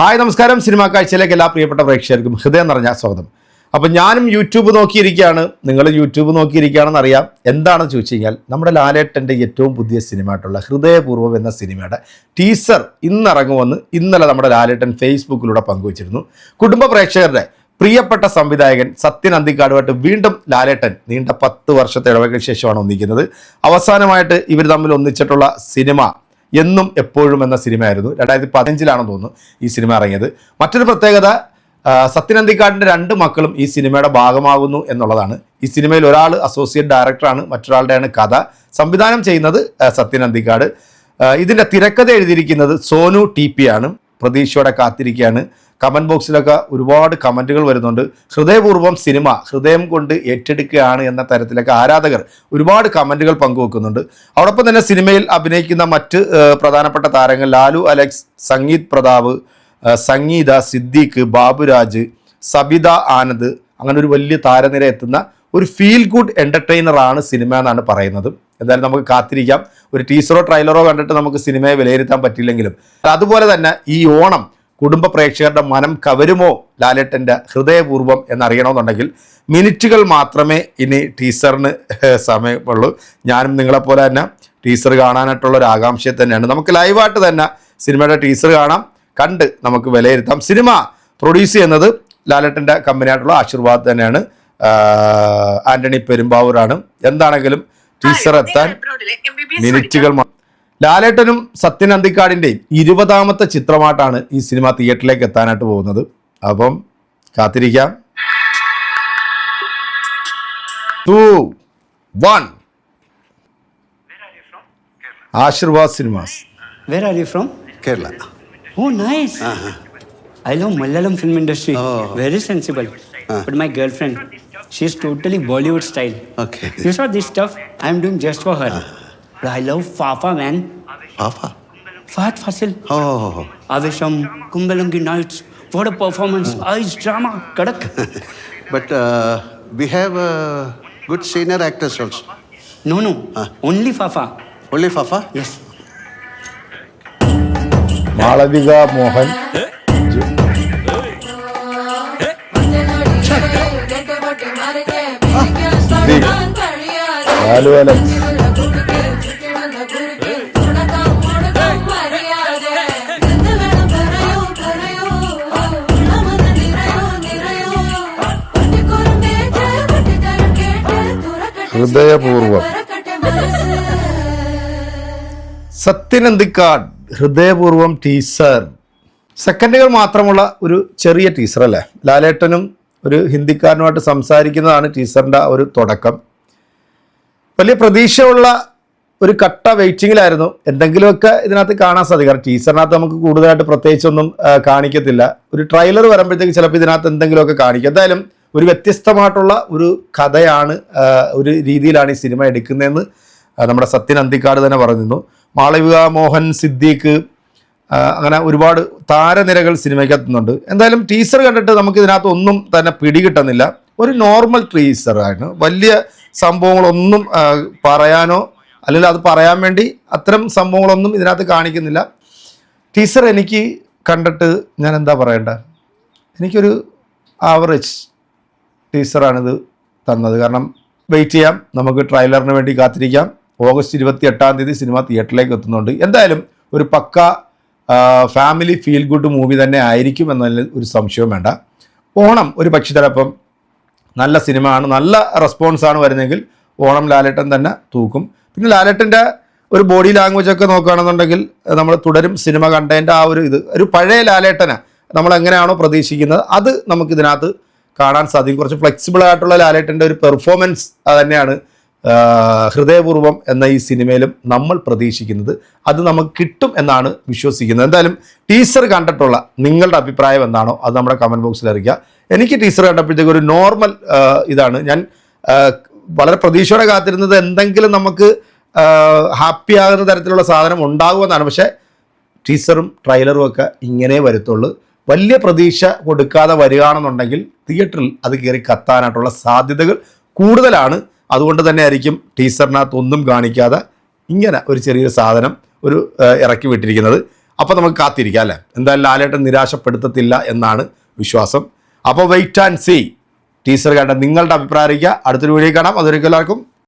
Hi നമസ്കാരം. Cinema കാഴ്ചയിലേക്ക് എല്ലാ പ്രിയപ്പെട്ട പ്രേക്ഷകർക്കും ഹൃദയം നിറഞ്ഞ സ്വാഗതം. അപ്പം ഞാനും യൂട്യൂബ് നോക്കിയിരിക്കുകയാണ്. നിങ്ങൾ യൂട്യൂബ് നോക്കിയിരിക്കുകയാണെന്ന് അറിയാം. എന്താണെന്ന് ചോദിച്ചു കഴിഞ്ഞാൽ നമ്മുടെ ലാലേട്ടന്റെ ഏറ്റവും പുതിയ സിനിമ ആയിട്ടുള്ള ഹൃദയപൂർവം എന്ന സിനിമയുടെ ടീസർ ഇന്നിറങ്ങുമെന്ന് ഇന്നലെ നമ്മുടെ ലാലേട്ടൻ ഫേസ്ബുക്കിലൂടെ പങ്കുവച്ചിരുന്നു. കുടുംബ പ്രേക്ഷകരുടെ പ്രിയപ്പെട്ട സംവിധായകൻ സത്യൻ അന്തിക്കാടുമായിട്ട് വീണ്ടും ലാലേട്ടൻ നീണ്ട പത്ത് വർഷത്തെ ഇടവേളയ്ക്ക് ശേഷമാണ് ഒന്നിക്കുന്നത് അവസാനമായിട്ട് ഇവർ തമ്മിൽ ഒന്നിച്ചിട്ടുള്ള സിനിമ എന്നും എപ്പോഴും എന്ന സിനിമയായിരുന്നു. രണ്ടായിരത്തി പതിനഞ്ചിലാണെന്ന് തോന്നുന്നു ഈ സിനിമ ഇറങ്ങിയത്. മറ്റൊരു പ്രത്യേകത സത്യനന്ദിക്കാടിന്റെ രണ്ട് മക്കളും ഈ സിനിമയുടെ ഭാഗമാകുന്നു എന്നുള്ളതാണ്. ഈ സിനിമയിൽ ഒരാൾ അസോസിയേറ്റ് ഡയറക്ടറാണ് മറ്റൊരാളുടെയാണ് കഥ. സംവിധാനം ചെയ്യുന്നത് സത്യനന്ദിക്കാട് ഇതിന്റെ തിരക്കഥ എഴുതിയിരിക്കുന്നത് സോനു ടി പി ആണ്. പ്രതീക്ഷയോടെ കാത്തിരിക്കുകയാണ്. കമന്റ് ബോക്സിലൊക്കെ ഒരുപാട് കമന്റുകൾ വരുന്നുണ്ട്. ഹൃദയപൂർവം സിനിമ ഹൃദയം കൊണ്ട് ഏറ്റെടുക്കുകയാണ് എന്ന തരത്തിലൊക്കെ ആരാധകർ ഒരുപാട് കമന്റുകൾ പങ്കുവെക്കുന്നുണ്ട്. അതോടൊപ്പം തന്നെ സിനിമയിൽ അഭിനയിക്കുന്ന മറ്റ് പ്രധാനപ്പെട്ട താരങ്ങൾ ലാലു അലക്സ് സംഗീത് പ്രതാപ് സംഗീത സിദ്ദീഖ് ബാബുരാജ് സബിത ആനന്ദ് അങ്ങനെ ഒരു വലിയ താരനിര എത്തുന്ന ഒരു ഫീൽ ഗുഡ് എന്റർടൈനറാണ് സിനിമ എന്നാണ് പറയുന്നത്. എന്തായാലും നമുക്ക് കാത്തിരിക്കാം. ഒരു ടീസറോ ട്രailer-ഓ കണ്ടിട്ട് നമുക്ക് സിനിമയെ വിലയിരുത്താൻ പറ്റില്ലെങ്കിലും. അതുപോലെ തന്നെ ഈ ഓണം കുടുംബ പ്രേക്ഷകരുടെ മനം കവരുമോ ലാലേട്ടന്റെ ഹൃദയപൂർവം എന്നറിയണമെന്നുണ്ടെങ്കിൽ മിനിറ്റുകൾ മാത്രമേ ഇനി ടീസറിന് സമയമുള്ളൂ. ഞാനും നിങ്ങളെപ്പോലെ തന്നെ ടീസർ കാണാനായിട്ടുള്ള ഒരു ആകാംക്ഷയെ തന്നെയാണ്. നമുക്ക് ലൈവായിട്ട് തന്നെ സിനിമയുടെ ടീസർ കാണാം. കണ്ട് നമുക്ക് വിലയിരുത്താം. സിനിമ പ്രൊഡ്യൂസ് ചെയ്യുന്നത് ലാലേട്ടന്റെ കമ്പനിയായിട്ടുള്ള ആശീർവാദം തന്നെയാണ്. ആന്റണി പെരുമ്പാവൂരാണ്. എന്താണെങ്കിലും ടീച്ചർ എത്താൻ മിനിറ്റുകൾ ലാലേട്ടനും സത്യൻ അന്തിക്കാടിന്റെയും ഇരുപതാമത്തെ ചിത്രമായിട്ടാണ് ഈ സിനിമ തിയേറ്ററിലേക്ക് എത്താനായിട്ട് പോകുന്നത് അപ്പം കാത്തിരിക്കാം two one Aashirvad cinemas Where are you from? Kerala. Oh, nice. I love Malayalam film industry. Oh. Very sensible. But my girlfriend, she's totally Bollywood style. Okay. You saw this stuff? I'm doing just for her. But I love Fafa, man. Papa. Fahad Fasil. Oh. Avisham, Kumbalangi Nights. What a performance. Ice drama. Kadak. But uh, we have uh, good senior actors also. no, no. Ah. Only Fafa. Only Fafa? Yes. Malavika Mohanlal Alex Hridayapoorvam. Sathyan Anthikad Hridayapoorvam teaser. സെക്കൻഡുകൾ മാത്രമുള്ള ഒരു ചെറിയ teaser അല്ലേ? ലാലേട്ടനും ഒരു ഹിന്ദിക്കാരനുമായിട്ട് സംസാരിക്കുന്നതാണ് ടീസറിന്റെ ഒരു തുടക്കം. വലിയ പ്രതീക്ഷയുള്ള ഒരു കട്ട വെയിറ്റിങ്ങിലായിരുന്നു. എന്തെങ്കിലുമൊക്കെ ഇതിനകത്ത് കാണാൻ സാധിക്കും. കാരണം ടീസറിനകത്ത് നമുക്ക് കൂടുതലായിട്ട് പ്രത്യേകിച്ചൊന്നും കാണിക്കത്തില്ല. ഒരു ട്രെയിലർ വരുമ്പോഴത്തേക്ക് ചിലപ്പോൾ ഇതിനകത്ത് എന്തെങ്കിലുമൊക്കെ കാണിക്കും. എന്തായാലും ഒരു വ്യത്യസ്തമായിട്ടുള്ള ഒരു കഥയാണ് ഒരു രീതിയിലാണ് ഈ സിനിമ എടുക്കുന്നതെന്ന് നമ്മുടെ സത്യൻ അന്തിക്കാട് തന്നെ പറഞ്ഞിരുന്നു. മാളവിക മോഹൻ സിദ്ദീഖ് അങ്ങനെ ഒരുപാട് താരനിരകൾ സിനിമയ്ക്ക് എത്തുന്നുണ്ട് എന്തായാലും ടീസർ കണ്ടിട്ട് നമുക്ക് ഇതിനകത്ത് ഒന്നും തന്നെ പിടികിട്ടുന്നില്ല. ഒരു നോർമൽ ടീസറാണ് വലിയ സംഭവങ്ങളൊന്നും പറയാനോ അല്ലെങ്കിൽ അത് പറയാൻ വേണ്ടി അത്തരം സംഭവങ്ങളൊന്നും ഇതിനകത്ത് കാണിക്കുന്നില്ല. ടീസർ എനിക്ക് കണ്ടിട്ട് ഞാൻ എന്താ പറയണ്ട? എനിക്കൊരു ആവറേജ് ടീസറാണിത് തന്നത്. കാരണം വെയിറ്റ് ചെയ്യാം. നമുക്ക് ട്രെയിലറിന് വേണ്ടി കാത്തിരിക്കാം. ഓഗസ്റ്റ് ഇരുപത്തി എട്ടാം തീയതി സിനിമ തിയേറ്ററിലേക്ക് എത്തുന്നുണ്ട്. എന്തായാലും ഒരു പക്ക ഫാമിലി ഫീൽ ഗുഡ് മൂവി തന്നെ ആയിരിക്കും എന്നതിൽ ഒരു സംശയവും വേണ്ട. ഓണം ഒരു പക്ഷി ചിലപ്പം നല്ല സിനിമ ആണ് നല്ല റെസ്പോൺസാണ് വരുന്നതെങ്കിൽ ഓണം ലാലേട്ടൻ തന്നെ തൂക്കും. പിന്നെ ലാലേട്ടന്റെ ഒരു ബോഡി ലാംഗ്വേജ് ഒക്കെ നോക്കുകയാണെന്നുണ്ടെങ്കിൽ നമ്മൾ തുടരും സിനിമ കണ്ടതിന്റെ ആ ഒരു ഇത്. ഒരു പഴയ ലാലേട്ടനെ. നമ്മൾ എങ്ങനെയാണോ പ്രതീക്ഷിക്കുന്നത്. അത് നമുക്ക് ഇതിനകത്ത് കാണാൻ സാധിക്കും. കുറച്ച് ഫ്ലെക്സിബിൾ ആയിട്ടുള്ള ലാലേട്ടന്റെ ഒരു പെർഫോമൻസ് തന്നെയാണ് ഹൃദയപൂർവം എന്ന ഈ സിനിമയിലും നമ്മൾ പ്രതീക്ഷിക്കുന്നത്. അത് നമുക്ക് കിട്ടും എന്നാണ് വിശ്വസിക്കുന്നത്. എന്തായാലും ടീസർ കണ്ടിട്ടുള്ള നിങ്ങളുടെ അഭിപ്രായം എന്താണോ അത് നമ്മുടെ കമന്റ് ബോക്സിൽ അറിയിക്കുക. എനിക്ക് ടീസർ കണ്ടപ്പോഴത്തേക്ക് ഒരു നോർമൽ ഇതാണ്. ഞാൻ വളരെ പ്രതീക്ഷയോടെ കാത്തിരുന്നത് എന്തെങ്കിലും നമുക്ക് ഹാപ്പി ആകുന്ന തരത്തിലുള്ള സാധനം ഉണ്ടാകുമെന്നാണ്. പക്ഷേ ടീസറും ട്രailer-ഉം ഒക്കെ ഇങ്ങനെ വരത്തുള്ളൂ. വലിയ പ്രതീക്ഷ കൊടുക്കാതെ വരികയാണെന്നുണ്ടെങ്കിൽ തിയേറ്ററിൽ അത് കയറി കത്താനായിട്ടുള്ള സാധ്യതകൾ കൂടുതലാണ്. അതുകൊണ്ട് തന്നെ ആയിരിക്കും ടീസറിനകത്ത് ഒന്നും കാണിക്കാതെ ഇങ്ങനെ ഒരു ചെറിയൊരു സാധനം ഒരു ഇറക്കി വിട്ടിരിക്കുന്നത്. അപ്പോൾ നമുക്ക് കാത്തിരിക്കാം അല്ലേ? എന്തായാലും ലാലേട്ടൻ നിരാശപ്പെടുത്തത്തില്ല എന്നാണ് വിശ്വാസം. അപ്പോൾ വെയിറ്റ് ആൻഡ് സീ ടീസർ കണ്ട നിങ്ങളുടെ അഭിപ്രായം അറിയിക്കുക. അടുത്തൊരു വീഡിയോ കാണാം. അതൊരിക്കലും എല്ലാവർക്കും